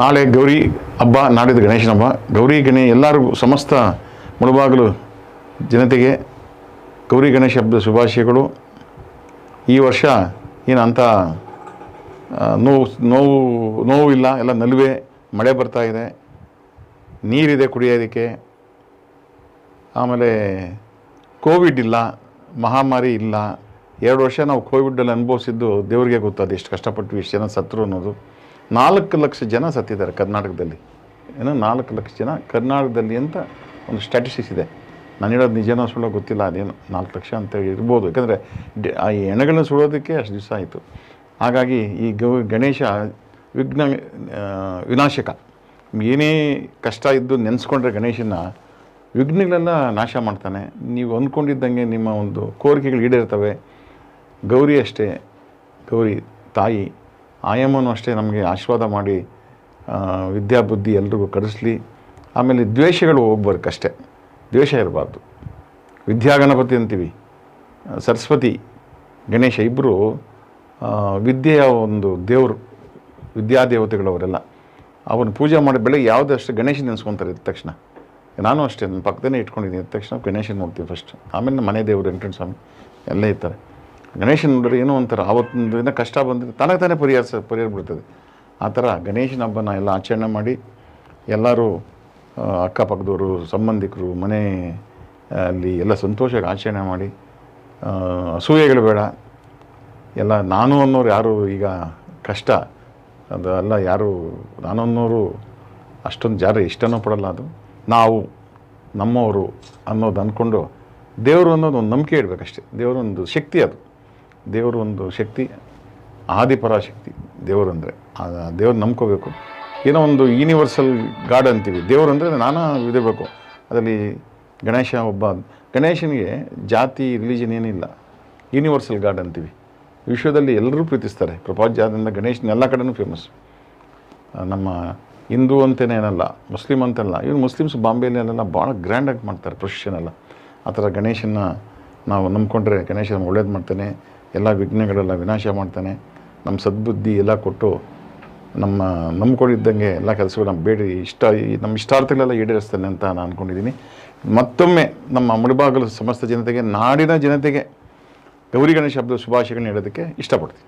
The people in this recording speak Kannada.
ನಾಳೆ ಗೌರಿ ಹಬ್ಬ, ನಾಡಿದ್ದು ಗಣೇಶನ ಹಬ್ಬ. ಗೌರಿ, ಗಣೇ, ಎಲ್ಲರಿಗೂ ಸಮಸ್ತ ಮುಳುಬಾಗಲು ಜನತೆಗೆ ಗೌರಿ ಗಣೇಶ ಹಬ್ಬದ ಶುಭಾಶಯಗಳು. ಈ ವರ್ಷ ಏನು ಅಂಥ ನೋವು ನೋವು ನೋವು ಇಲ್ಲ, ಎಲ್ಲ ನಲುವೆ, ಮಳೆ ಬರ್ತಾ ಇದೆ. ನೀರಿದೆ ಕುಡಿಯೋದಕ್ಕೆ. ಆಮೇಲೆ ಕೋವಿಡ್ ಇಲ್ಲ, ಮಹಾಮಾರಿ ಇಲ್ಲ. ಎರಡು ವರ್ಷ ನಾವು ಕೋವಿಡಲ್ಲಿ ಅನುಭವಿಸಿದ್ದು ದೇವರಿಗೆ ಗೊತ್ತು ಎಷ್ಟು ಕಷ್ಟಪಟ್ಟು ಎಷ್ಟು ಜನ ಸತ್ರು ಅನ್ನೋದು. ನಾಲ್ಕು ಲಕ್ಷ ಜನ ಸತ್ತಿದ್ದಾರೆ ಕರ್ನಾಟಕದಲ್ಲಿ. ಏನೋ ನಾಲ್ಕು ಲಕ್ಷ ಜನ ಕರ್ನಾಟಕದಲ್ಲಿ ಅಂತ ಒಂದು ಸ್ಟ್ಯಾಟಿಸ್ಟಿಕ್ಸ್ ಇದೆ. ನಾನು ಹೇಳೋದು ನಿಜನೋ ಸುಳ್ಳೋ ಗೊತ್ತಿಲ್ಲ, ಅದೇನು ನಾಲ್ಕು ಲಕ್ಷ ಅಂತ ಇರ್ಬೋದು. ಯಾಕಂದರೆ ಆ ಎಣೆಗಳನ್ನ ಸುಡೋದಕ್ಕೆ ಅಷ್ಟು ದಿವಸ ಆಯಿತು. ಹಾಗಾಗಿ ಈ ಗೌ ಗಣೇಶ ವಿಘ್ನ ವಿನಾಶಕ ಏನೇ ಕಷ್ಟ ಇದ್ದು ನೆನೆಸ್ಕೊಂಡ್ರೆ ಗಣೇಶನ ವಿಘ್ನಗಳೆಲ್ಲ ನಾಶ ಮಾಡ್ತಾನೆ. ನೀವು ಅಂದ್ಕೊಂಡಿದ್ದಂಗೆ ನಿಮ್ಮ ಒಂದು ಕೋರಿಕೆಗಳು ಈಡೇರ್ತವೆ. ಗೌರಿ ಅಷ್ಟೇ. ಗೌರಿ ತಾಯಿ ಆಯಮ್ಮನೂ ಅಷ್ಟೇ ನಮಗೆ ಆಶೀರ್ವಾದ ಮಾಡಿ ವಿದ್ಯಾಬುದ್ಧಿ ಎಲ್ರಿಗೂ ಕಡಿಸ್ಲಿ ಆಮೇಲೆ ದ್ವೇಷಗಳು ಹೋಗ್ಬಾರ್ಕಷ್ಟೇ. ದ್ವೇಷ ಇರಬಾರ್ದು. ವಿದ್ಯಾಗಣಪತಿ ಅಂತೀವಿ. ಸರಸ್ವತಿ, ಗಣೇಶ ಇಬ್ಬರು ವಿದ್ಯೆಯ ಒಂದು ದೇವರು, ವಿದ್ಯಾದೇವತೆಗಳವರೆಲ್ಲ. ಅವನು ಪೂಜೆ ಮಾಡಿ ಬೆಳಗ್ಗೆ ಯಾವುದಷ್ಟು ಗಣೇಶ ನೆನೆಸ್ಕೊತಾರೆ ಇದ್ದ ತಕ್ಷಣ. ನಾನು ಅಷ್ಟೇ, ನನ್ನ ಪಕ್ಕದಲ್ಲೇ ಇಟ್ಕೊಂಡಿದ್ದೀನಿ. ಇದ್ದ ತಕ್ಷಣ ಗಣೇಶನ ನೋಡ್ತೀವಿ ಫಸ್ಟ್ ಆಮೇಲೆ ಮನೆ ದೇವರು ವೆಂಕಟೇಶ್ವರ ಸ್ವಾಮಿ ಎಲ್ಲ ಇರ್ತಾರೆ. ಗಣೇಶನ ನೋಡಿದ್ರೆ ಏನೋ ಒಂಥರ ಆವತ್ತಿನ ಕಷ್ಟ ಬಂದರೆ ತನಗೆ ತಾನೇ ಪರಿಹಾರ ಪರಿಹಾರ ಬಿಡ್ತದೆ ಆ ಥರ ಗಣೇಶನ ಹಬ್ಬನ ಎಲ್ಲ ಆಚರಣೆ ಮಾಡಿ, ಎಲ್ಲರೂ ಅಕ್ಕಪಕ್ಕದವರು, ಸಂಬಂಧಿಕರು, ಮನೆ ಅಲ್ಲಿ ಎಲ್ಲ ಸಂತೋಷಕ್ಕೆ ಆಚರಣೆ ಮಾಡಿ ಅಸೂಯೆಗಳು ಬೇಡ. ಎಲ್ಲ ನಾನು ಅನ್ನೋರು ಯಾರು ಈಗ ಕಷ್ಟ. ಅದೆಲ್ಲ ಯಾರು ನಾನು ಅನ್ನೋರು ಅಷ್ಟೊಂದು ಯಾರು ಇಷ್ಟನೂ ಪಡಲ್ಲ ಅದು. ನಾವು, ನಮ್ಮವರು ಅನ್ನೋದು ಅಂದ್ಕೊಂಡು ದೇವರು ಅನ್ನೋದು ಒಂದು ನಂಬಿಕೆ ಇಡಬೇಕಷ್ಟೇ ದೇವರೊಂದು ಶಕ್ತಿ ಅದು. ದೇವರು ಒಂದು ಶಕ್ತಿ, ಆದಿಪರಾಶಕ್ತಿ ದೇವರು ಅಂದರೆ ದೇವ್ರು ನಂಬ್ಕೋಬೇಕು. ಏನೋ ಒಂದು ಯೂನಿವರ್ಸಲ್ ಗಾಡ್ ಅಂತೀವಿ. ದೇವರು ಅಂದರೆ ನಾನಾ ಇದಿರಬೇಕು ಅದರಲ್ಲಿ ಗಣೇಶ ಒಬ್ಬ, ಗಣೇಶನಿಗೆ ಜಾತಿ ರಿಲಿಜನ್ ಏನಿಲ್ಲ. ಯೂನಿವರ್ಸಲ್ ಗಾಡ್ ಅಂತೀವಿ. ವಿಶ್ವದಲ್ಲಿ ಎಲ್ಲರೂ ಪ್ರೀತಿಸ್ತಾರೆ. ಪ್ರಪಂಚದಿಂದ ಗಣೇಶನ ಎಲ್ಲ ಕಡೆನೂ ಫೇಮಸ್ ನಮ್ಮ ಹಿಂದೂ ಅಂತಲೇ ಏನಲ್ಲ ಮುಸ್ಲಿಮ್ ಅಂತಲ್ಲ ಇವ್ರು ಮುಸ್ಲಿಮ್ಸ್ ಬಾಂಬೆಯಲ್ಲೆಲ್ಲ ಭಾಳ ಗ್ರ್ಯಾಂಡಾಗಿ ಮಾಡ್ತಾರೆ ಪ್ರೊಸೆಷನ್ ಎಲ್ಲ. ಆ ಥರ ಗಣೇಶನ ನಾವು ನಂಬ್ಕೊಂಡ್ರೆ ಗಣೇಶ ನಮ್ಗೆ ಒಳ್ಳೇದು ಮಾಡ್ತಾನೆ. ಎಲ್ಲ ವಿಘ್ನಗಳೆಲ್ಲ ವಿನಾಶ ಮಾಡ್ತಾನೆ. ನಮ್ಮ ಸದ್ಬುದ್ಧಿ ಎಲ್ಲ ಕೊಟ್ಟು ನಮ್ಮ ನಂಬ್ಕೊಂಡಿದ್ದಂಗೆ ಎಲ್ಲ ಕೆಲಸಗಳು ನಮ್ಮ ಬೇಡಿ, ಇಷ್ಟ ನಮ್ಮ ಇಷ್ಟಾರ್ಥಗಳೆಲ್ಲ ಈಡೇರಿಸ್ತಾನೆ ಅಂತ ನಾನು ಅಂದ್ಕೊಂಡಿದ್ದೀನಿ ಮತ್ತೊಮ್ಮೆ ನಮ್ಮ ಮುಳುಬಾಗಲು ಸಮಸ್ತ ಜನತೆಗೆ, ನಾಡಿನ ಜನತೆಗೆ ಗೌರಿ ಗಣೇಶ ಹಬ್ಬದ ಶುಭಾಶಯಗಳನ್ನ ಹೇಳೋದಕ್ಕೆ ಇಷ್ಟಪಡ್ತೀನಿ.